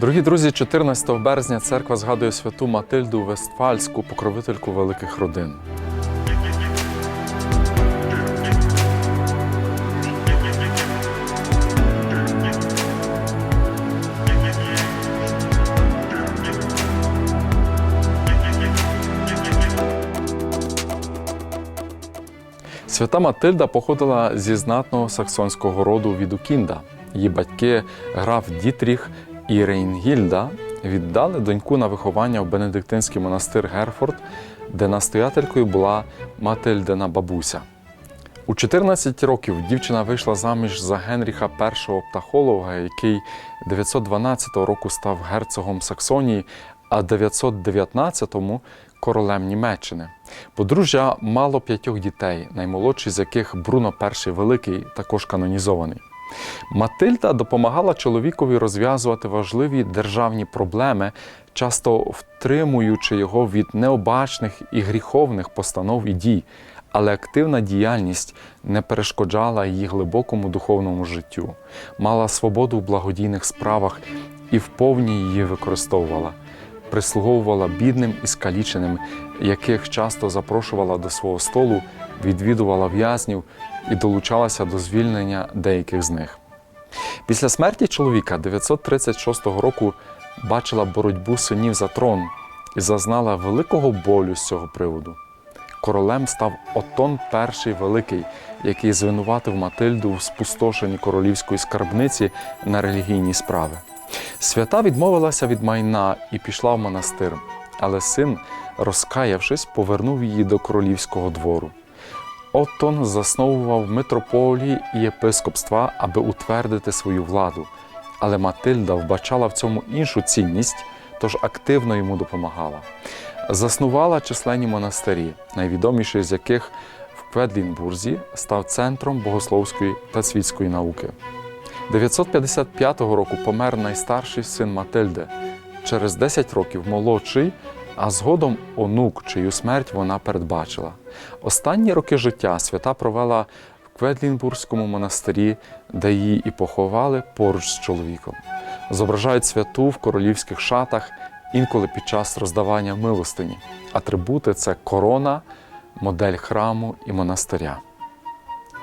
Дорогі друзі, 14 березня церква згадує святу Матильду Вестфальську, покровительку великих родин. Свята Матильда походила зі знатного саксонського роду Відукінда. Її батьки, граф Дітріх і Рейнгільда, віддали доньку на виховання в Бенедиктинський монастир Герфорд, де настоятелькою була Матильдина бабуся. У 14 років дівчина вийшла заміж за Генріха І птахолога, який 912 року став герцогом Саксонії, а 919-му королем Німеччини. Подружжя мало п'ятьох дітей, наймолодший з яких Бруно І Великий, також канонізований. Матильда допомагала чоловікові розв'язувати важливі державні проблеми, часто втримуючи його від необачних і гріховних постанов і дій, але активна діяльність не перешкоджала її глибокому духовному життю, мала свободу в благодійних справах і вповні її використовувала, прислуговувала бідним і скаліченим, яких часто запрошувала до свого столу, відвідувала в'язнів і долучалася до звільнення деяких з них. Після смерті чоловіка 936 року бачила боротьбу синів за трон і зазнала великого болю з цього приводу. Королем став Отон І Великий, який звинуватив Матильду в спустошенні королівської скарбниці на релігійні справи. Свята відмовилася від майна і пішла в монастир, але син, розкаявшись, повернув її до королівського двору. Оттон засновував митрополії і єпископства, аби утвердити свою владу. Але Матильда вбачала в цьому іншу цінність, тож активно йому допомагала. Заснувала численні монастирі, найвідоміший з яких в Кведлінбурзі став центром богословської та світської науки. 955 року помер найстарший син Матильди, через 10 років молодший, а згодом онук, чию смерть вона передбачила. Останні роки життя свята провела в Кведлінбурзькому монастирі, де її і поховали поруч з чоловіком. Зображають святу в королівських шатах, інколи під час роздавання милостині. Атрибути це корона, модель храму і монастиря.